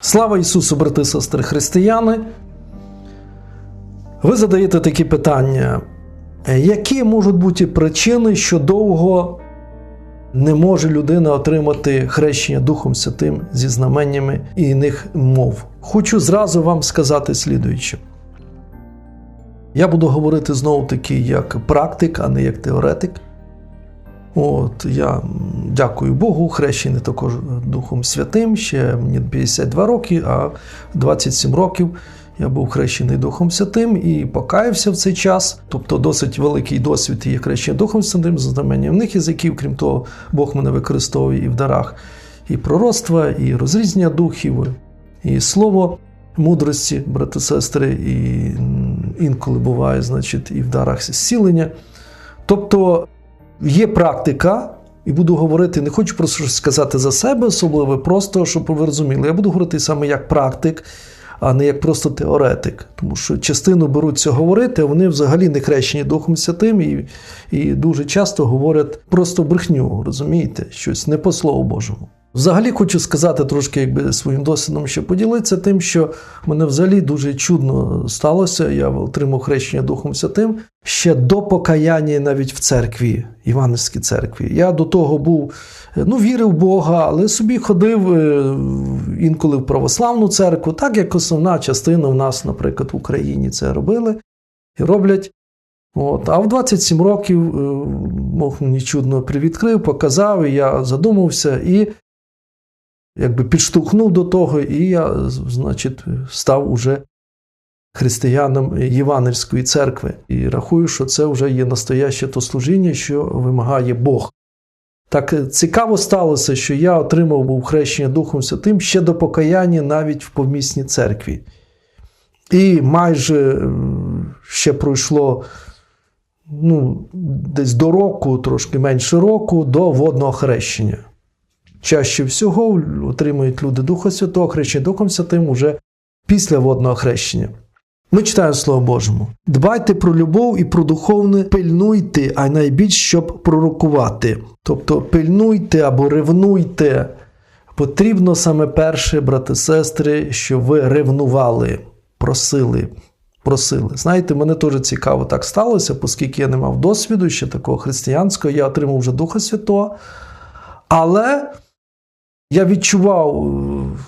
Слава Ісусу, брати сестри християни. Ви задаєте такі питання, які можуть бути причини, що довго не може людина отримати хрещення Духом Святим зі знаменнями і іних мов? Хочу зразу вам сказати слідуюче. Я буду говорити знову таки як практик, а не як теоретик. От я дякую Богу, хрещений також Духом Святим. Ще мені 52 роки, а 27 років я був хрещений Духом Святим і покаявся в цей час. Тобто досить великий досвід є хрещення Духом Святим, знаменням них язиків. Крім того, Бог мене використовує і в дарах і пророцтва, і розрізнення духів, і слово мудрості, брати сестри, і інколи буває, значить, і в дарах зцілення. Тобто є практика, і буду говорити, не хочу просто сказати за себе, особливо, просто щоб ви розуміли. Я буду говорити саме як практик, а не як просто теоретик. Тому що частину беруться говорити, вони взагалі не хрещені Духом Святим і, і дуже часто говорять просто брехню, розумієте, щось не по Слову Божому. Взагалі хочу сказати трошки, якби своїм досвідом ще поділитися тим, що мене взагалі дуже чудно сталося. Я отримав хрещення Духом Святим ще до покаяння навіть в церкві, Іванівській церкві. Я до того був, ну, вірив в Бога, але собі ходив е, інколи в православну церкву, так як основна частина в нас, наприклад, в Україні це робили і роблять. От. А в 27 років е, Бог мені чудно привідкрив, показав, і я задумався і якби підштовхнув до того, і я, значить, став уже християном Євангельської церкви. І рахую, що це вже є настояще то служіння, що вимагає Бог. Так е, цікаво сталося, що я отримав був хрещення Духом Святим ще до покаяння навіть в помісній церкві. І майже е, ще пройшло ну, десь до року, трошки менше року, до водного хрещення. Чаще всього отримують люди Духа Святого, хрещення Духом Святим уже після водного хрещення. Ми читаємо Слово Божому. Дбайте про любов і про духовне, пильнуйте, а найбільш щоб пророкувати. Тобто пильнуйте або ревнуйте. Потрібно саме перше, брати сестри, щоб ви ревнували, просили. Просили. Знаєте, мене теж цікаво так сталося, оскільки я не мав досвіду ще такого християнського, я отримав вже Духа Святого. Але я відчував е,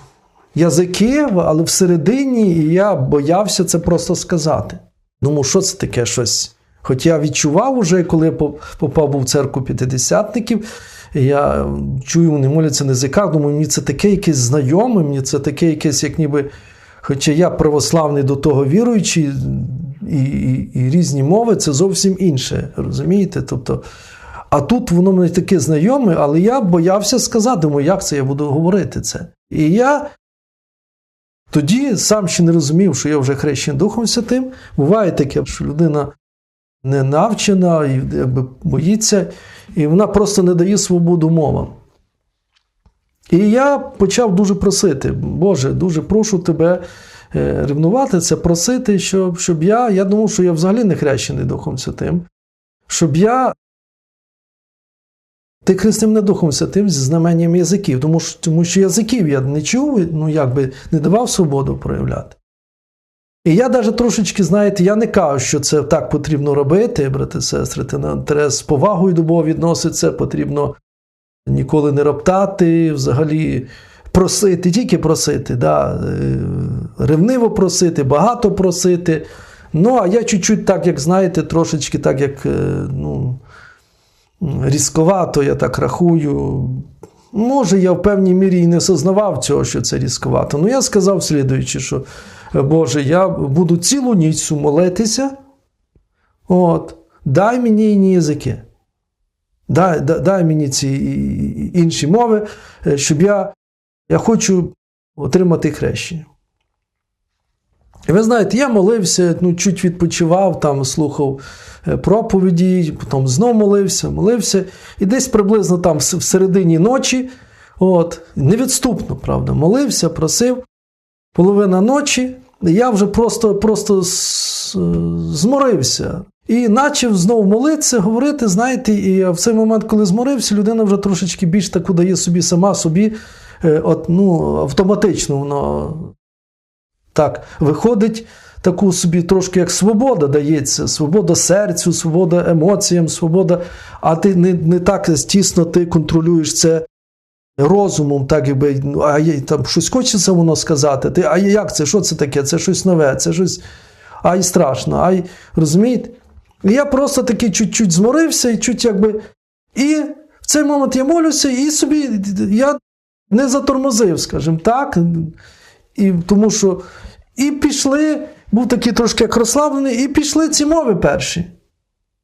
язики, але всередині і я боявся це просто сказати. Думав, що це таке щось. Хоч я відчував уже, коли я попав був в церкву п'ятидесятників, я чую, вони моляться на язиках, думаю, мені це таке якесь знайоме, мені це таке якесь, як ніби. Хоча я православний до того віруючий, і, і, і різні мови це зовсім інше. Розумієте? Тобто, а тут воно мені таке знайоме, але я боявся сказати, думаю, як це я буду говорити це. І я тоді сам ще не розумів, що я вже хрещений Духом Святим. Буває таке, що людина не навчена і якби боїться, і вона просто не дає свободу мовам. І я почав дуже просити, Боже, дуже прошу тебе е, ревнувати це, просити, щоб, щоб я, я думав, що я взагалі не хрещений Духом Святим, щоб я ти хрестив мене Духом Святим зі знаменням язиків, тому що, тому що язиків я не чув, ну якби не давав свободу проявляти. І я навіть трошечки, знаєте, я не кажу, що це так потрібно робити, брати сестри, треба з повагою до Бога відноситься, потрібно ніколи не роптати, взагалі просити, тільки просити, да, е, ревниво просити, багато просити. Ну, а я чуть-чуть так, як знаєте, трошечки так, як е, ну, різковато, я так рахую. Може, я в певній мірі і не сознавав цього, що це різковато. Ну, я сказав слідуючи, що Боже, я буду цілу ніч молитися. От, дай мені іні язики. Дай, дай, дай мені ці інші мови, е, щоб я, я хочу отримати хрещення. І ви знаєте, я молився, ну, чуть відпочивав, там слухав е, проповіді, потім знов молився, молився. І десь приблизно там в середині ночі, от, невідступно, правда, молився, просив. Половина ночі, я вже просто просто зморився. І почав знову молитися, говорити, знаєте, і в цей момент, коли зморився, людина вже трошечки більш таку дає собі сама собі е, от, ну, автоматично воно так виходить. Таку собі трошки як свобода дається, свобода серцю, свобода емоціям, свобода, а ти не, не так тісно ти контролюєш це розумом, так якби ну, а є- там щось хочеться воно сказати. Ти, а як це? Що це таке? Це щось нове, це щось ай страшно, ай розумієте? І я просто таки чуть-чуть зморився і чуть якби. І в цей момент я молюся, і собі я не затормозив, скажімо так. І, тому що і пішли, був такий трошки як розслаблений, і пішли ці мови перші.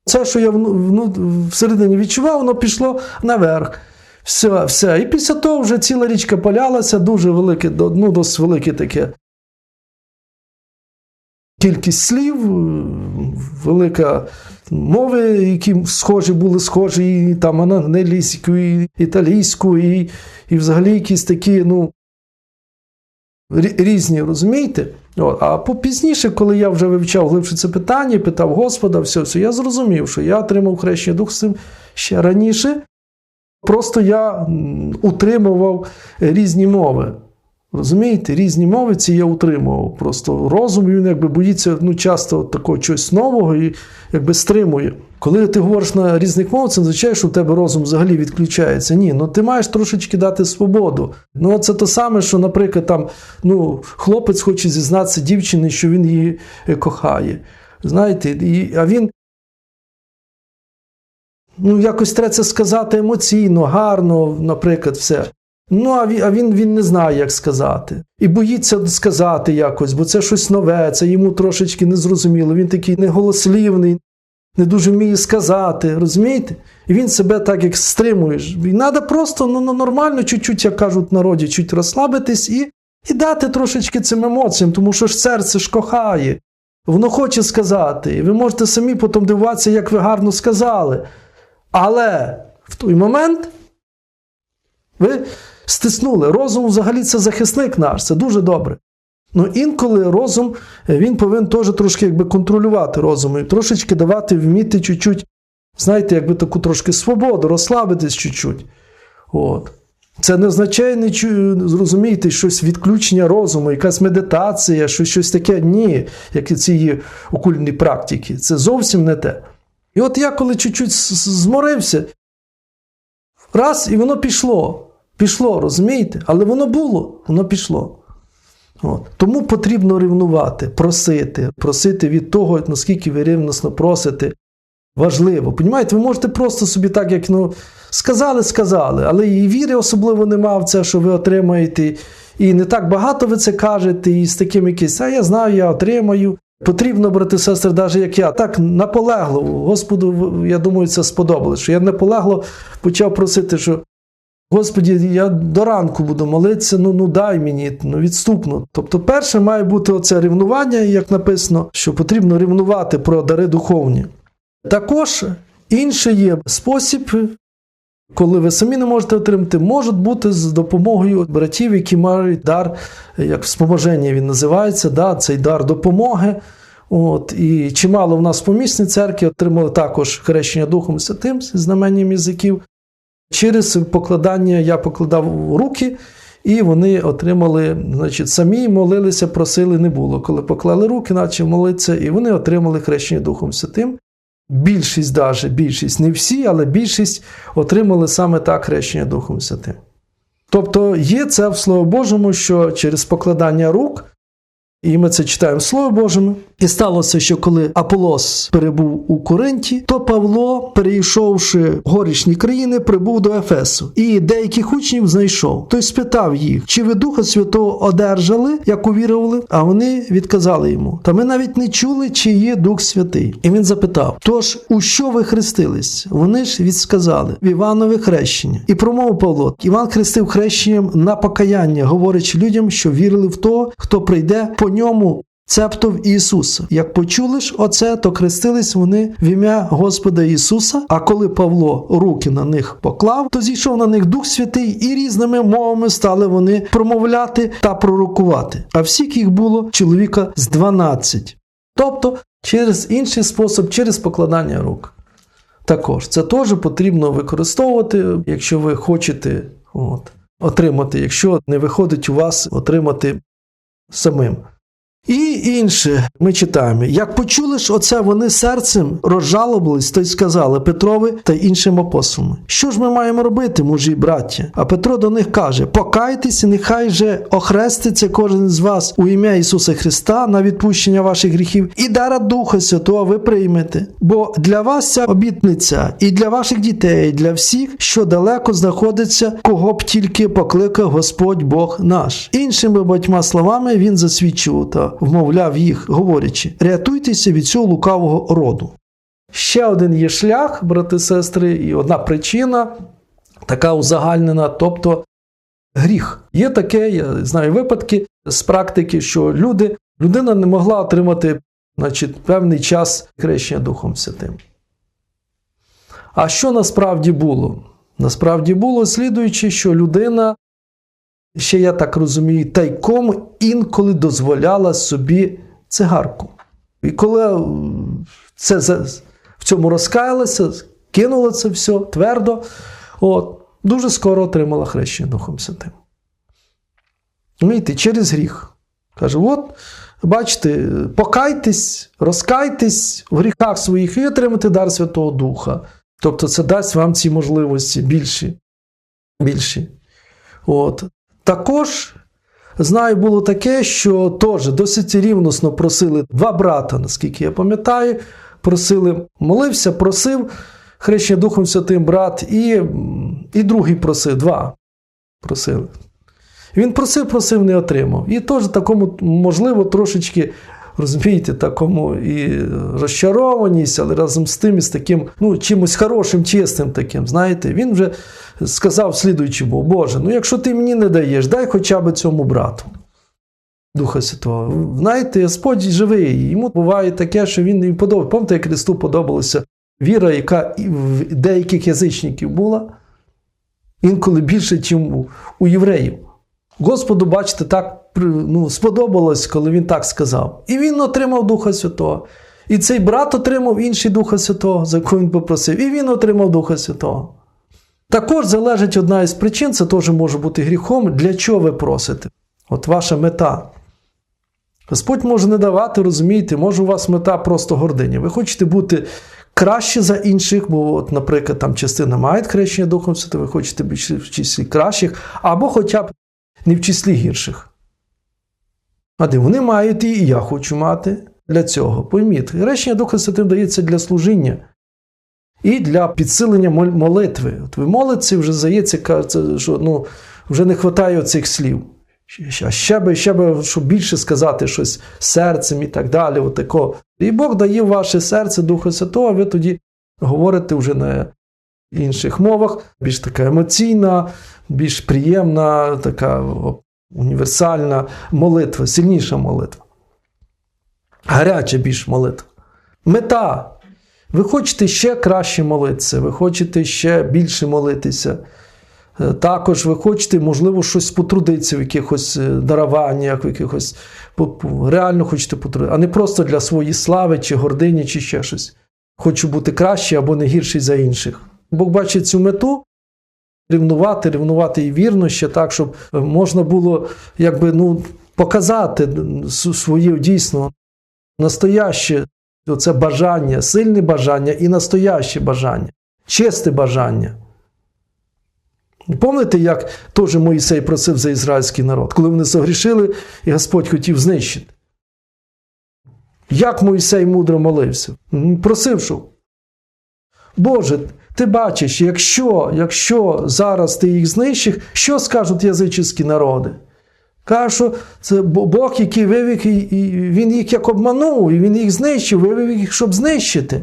Це, що я вну- всередині відчував, воно пішло наверх. Все, все. І після того вже ціла річка полялася, дуже велике, ну, досить велике таке. Кількість слів, велика мови, які схожі були схожі, і там англійську, і італійську, і, і взагалі якісь такі, ну, різні, розумієте? От. А попізніше, коли я вже вивчав глибше це питання, питав Господа, все, все, я зрозумів, що я отримав хрещення Дух Святим ще раніше. Просто я утримував різні мови. Розумієте, різні мови ці я утримував. Просто розум він якби боїться ну, часто такого чогось нового і якби стримує. Коли ти говориш на різних мовах, це означає, що в тебе розум взагалі відключається. Ні, ну ти маєш трошечки дати свободу. Ну це те саме, що, наприклад, там ну, хлопець хоче зізнатися дівчині, що він її е, кохає. Знаєте, і, а він ну, якось треба це сказати емоційно, гарно, наприклад, все. Ну, а він, а він, він не знає, як сказати. І боїться сказати якось, бо це щось нове, це йому трошечки незрозуміло. Він такий неголослівний, не дуже вміє сказати, розумієте? І він себе так як стримує. І треба просто ну, ну, нормально, чуть-чуть, як кажуть в народі, чуть розслабитись і, і дати трошечки цим емоціям, тому що ж серце ж кохає. Воно хоче сказати. І ви можете самі потім дивуватися, як ви гарно сказали. Але в той момент ви стиснули. Розум взагалі це захисник наш, це дуже добре. Ну інколи розум е, він повинен теж трошки якби контролювати розум і трошечки давати, вміти чуть-чуть, знаєте, якби таку трошки свободу, розслабитись чуть-чуть. От. Це не означає нічого, зрозумієте, щось відключення розуму, якась медитація, щось, щось таке. Ні, як і ці окульні практики. Це зовсім не те. І от я коли чуть-чуть зморився, раз, і воно пішло. Пішло, розумієте? Але воно було, воно пішло. От. Тому потрібно рівнувати, просити, просити від того, наскільки ви рівносно просите. Важливо. Понімаєте, ви можете просто собі так, як ну, сказали, сказали, але і віри особливо нема в це, що ви отримаєте. І не так багато ви це кажете, і з таким якийсь, а я знаю, я отримаю. Потрібно, брати сестри, навіть як я, так наполегло. Господу, я думаю, це сподобалось. Що я наполегло почав просити, що Господі, я до ранку буду молитися, ну, ну дай мені ну, відступно. Тобто, перше має бути оце рівнування, як написано, що потрібно рівнувати про дари духовні. Також інший є спосіб, коли ви самі не можете отримати, може бути з допомогою братів, які мають дар, як вспоможення він називається, да, цей дар допомоги. От, і чимало в нас помісній церкві отримали також хрещення Духом Святим з знаменням язиків. Через покладання я покладав руки, і вони отримали, значить, самі молилися, просили не було. Коли поклали руки, наче молитися, і вони отримали хрещення Духом Святим. Більшість, даже, більшість, не всі, але більшість отримали саме так хрещення Духом Святим. Тобто є це в Слові Божому, що через покладання рук, і ми це читаємо в Слові Божому. І сталося, що коли Аполос перебув у Коринті, то Павло, перейшовши горішні країни, прибув до Ефесу, і деяких учнів знайшов. Той спитав їх, чи ви Духа Святого одержали, як увірували? А вони відказали йому: Та ми навіть не чули, чи є Дух Святий. І він запитав: Тож, у що ви хрестились? Вони ж відсказали в Іванове хрещення. І промовив Павло: Іван хрестив хрещенням на покаяння, говорячи людям, що вірили в того, хто прийде по ньому. Цебто в Ісуса. Як почули ж оце, то хрестились вони в ім'я Господа Ісуса. А коли Павло руки на них поклав, то зійшов на них Дух Святий, і різними мовами стали вони промовляти та пророкувати. А всіх їх було чоловіка з 12. Тобто через інший спосіб, через покладання рук. Також це теж потрібно використовувати, якщо ви хочете от, отримати, якщо не виходить у вас отримати самим. І інше ми читаємо: як почули ж оце, вони серцем розжалобились та й сказали Петрові та іншим апостолам, що ж ми маємо робити, мужі й браття? А Петро до них каже: Покайтесь, і нехай же охреститься кожен з вас у ім'я Ісуса Христа на відпущення ваших гріхів, і дара Духа Святого ви приймете. Бо для вас ця обітниця і для ваших дітей, і для всіх, що далеко знаходиться, кого б тільки покликав Господь Бог наш. Іншими батьма словами він засвідчував вмовляв їх, говорячи: рятуйтеся від цього лукавого роду. Ще один є шлях, брати сестри, і одна причина, така узагальнена, тобто гріх. Є таке, я знаю випадки з практики, що люди, людина не могла отримати значить, певний час хрещення Духом Святим. А що насправді було? Насправді було слідуючи, що людина, ще я так розумію, тайком інколи дозволяла собі цигарку. І коли е, це в цьому розкаялася, кинула це все твердо, от, дуже скоро отримала хрещення Духом Святим. Розумієте, через гріх. Каже: от, бачите, покайтесь, розкайтесь в гріхах своїх і отримати дар Святого Духа. Тобто це дасть вам ці можливості більші. більші. От. Також знаю, було таке, що теж досить рівносно просили два брата, наскільки я пам'ятаю, просили, молився, просив хрещення Духом Святим брат, і, і другий просив, два просили. Він просив, просив, не отримав. І теж такому, можливо, трошечки, розумієте, такому і розчарованість, але разом з тим, і з таким, ну, чимось хорошим, чесним таким, знаєте, він вже сказав слідуючи Богу, Боже, ну якщо ти мені не даєш, дай хоча б цьому брату. Духа Святого. Знаєте, Господь живий, йому буває таке, що він не подобається. Пам'ятаєте, як Христу подобалася віра, яка в деяких язичників була, інколи більше, ніж у, євреїв. Господу, бачите, так ну, сподобалось, коли він так сказав. І він отримав Духа Святого. І цей брат отримав інший Духа Святого, за яку він попросив, і він отримав Духа Святого. Також залежить одна із причин, це теж може бути гріхом, для чого ви просите. От ваша мета. Господь може не давати, розумієте, може у вас мета просто гординя. Ви хочете бути краще за інших, бо, от, наприклад, там частина має хрещення Духом Святим, ви хочете бути в числі кращих, або хоча б не в числі гірших. А де вони мають і я хочу мати для цього. Пойміть, хрещення Духа Святим дається для служіння і для підсилення молитви. От ви молитеся, вже здається, кажеться, що ну, вже не вистачає цих слів. А ще би, ще би, щоб більше сказати щось серцем і так далі. Отако. І Бог дає ваше серце Духа Святого, а ви тоді говорите вже на інших мовах, більш така емоційна, більш приємна, така універсальна молитва, сильніша молитва. Гаряча більш молитва. Мета. Ви хочете ще краще молитися, ви хочете ще більше молитися. Е, Також ви хочете, можливо, щось потрудитися в якихось е, даруваннях, в якихось реально хочете потрудитися, а не просто для своєї слави чи гордині, чи ще щось. Хочу бути краще або не гірший за інших. Бог бачить цю мету, рівнувати, рівнувати і вірно ще так, щоб е, можна було якби, ну, показати с- своє дійсно настояще це бажання, сильне бажання і настояще бажання, чисте бажання. Пам'ятаєте, як теж Моїсей просив за ізраїльський народ, коли вони согрішили, і Господь хотів знищити. Як Моїсей мудро молився? Просив, що Боже, ти бачиш, якщо, якщо зараз ти їх знищиш, що скажуть язичні народи? Каже, що це Бог, який вивів, і- він їх як обманув, і він їх знищив, вивів їх, щоб знищити.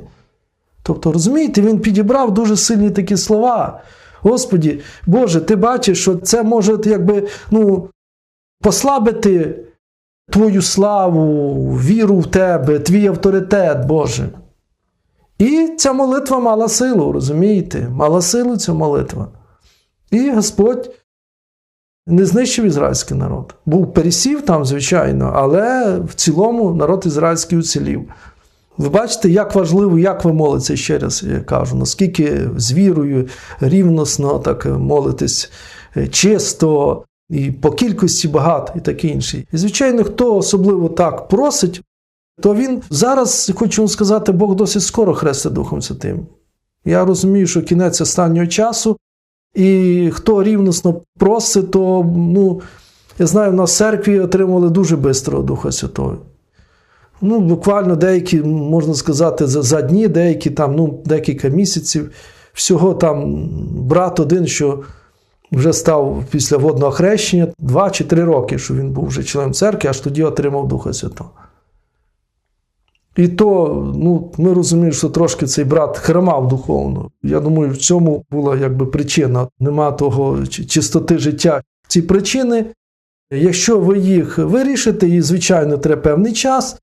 Тобто, розумієте, він підібрав дуже сильні такі слова. Господі, Боже, ти бачиш, що це може якби, ну, послабити Твою славу, віру в тебе, твій авторитет, Боже. І ця молитва мала силу, розумієте? Мала силу ця молитва. І Господь не знищив ізраїльський народ. Був пересів там, звичайно, але в цілому народ ізраїльський уцілів. Ви бачите, як важливо, як ви молитеся, ще раз я кажу, наскільки з вірою рівносно так молитесь е, чисто, і по кількості багато, і таке інше. І звичайно, хто особливо так просить, то він зараз, хочу вам сказати, Бог досить скоро хрестить Духом Святим. Я розумію, що кінець останнього часу, і хто рівносно просить, то ну, я знаю, в нас в церкві отримали дуже швидко Духа Святого. Ну, буквально деякі, можна сказати, за, за дні, деякі там, ну, декілька місяців. Всього там брат один, що вже став після водного хрещення, два чи три роки, що він був вже членом церкви, аж тоді отримав Духа Святого. І то, ну, ми розуміємо, що трошки цей брат хромав духовно. Я думаю, в цьому була якби причина. Нема того чистоти життя. Ці причини, якщо ви їх вирішите, і, звичайно, треба певний час.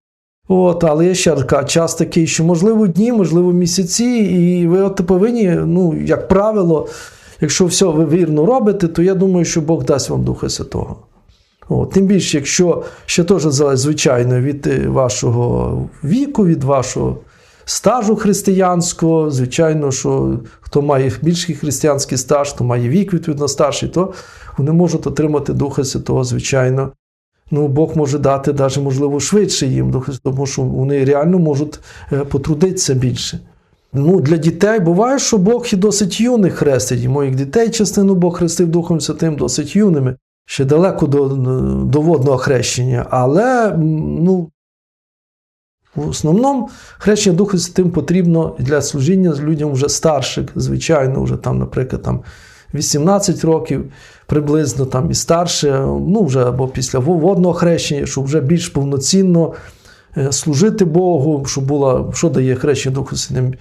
От, але я ще кажу, час такий, що можливо дні, можливо, місяці, і ви от повинні, ну, як правило, якщо все ви вірно робите, то я думаю, що Бог дасть вам Духа Святого. От, тим більше, якщо ще теж звичайно, від е, вашого віку, від вашого стажу християнського, звичайно, що хто має більший християнський стаж, хто має вік відповідно старший, то вони можуть отримати Духа Святого, звичайно. Ну, Бог може дати навіть, можливо, швидше їм, тому що вони реально можуть е, потрудитися більше. Ну, для дітей буває, що Бог і досить юних хрестить. І моїх дітей частину Бог хрестив Духом Святим досить юними, ще далеко до, до водного хрещення. Але ну, в основному хрещення Духом Святим потрібно для служіння людям вже старших, звичайно, вже там, наприклад, там 18 років приблизно там і старше, ну вже або після водного хрещення, щоб вже більш повноцінно е, служити Богу, щоб була, що дає хрещення Духу Святим?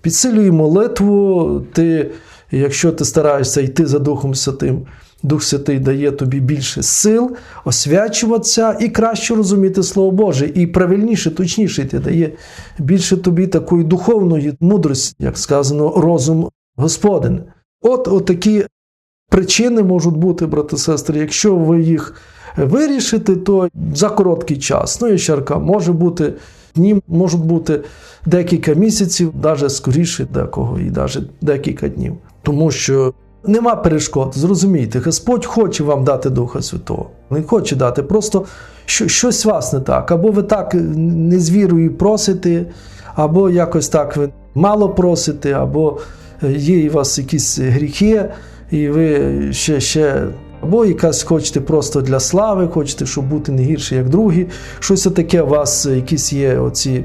Підсилює молитву, ти, якщо ти стараєшся йти за Духом Святим, Дух Святий дає тобі більше сил освячуватися і краще розуміти Слово Боже, і правильніше, точніше ти дає більше тобі такої духовної мудрості, як сказано, розум Господин. От, такі причини можуть бути, брати сестри. Якщо ви їх вирішите, то за короткий час. Ну і ще раз кажу, може бути дні, можуть бути декілька місяців, навіть скоріше декого, і навіть декілька днів. Тому що нема перешкод. Зрозумійте, Господь хоче вам дати Духа Святого. Він хоче дати. Просто що, щось вас не так. Або ви так не з вірою просите, або якось так ви мало просите, або є у вас якісь гріхи, і ви ще, ще або якась хочете просто для слави, хочете, щоб бути не гірше, як другі. Щось таке у вас, якісь є оці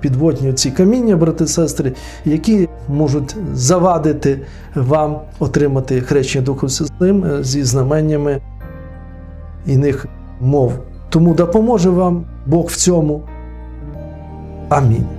підводні оці каміння, брати сестри, які можуть завадити вам отримати хрещення Духом Святим е, зі знаменнями іних мов. Тому допоможе вам Бог в цьому. Амінь.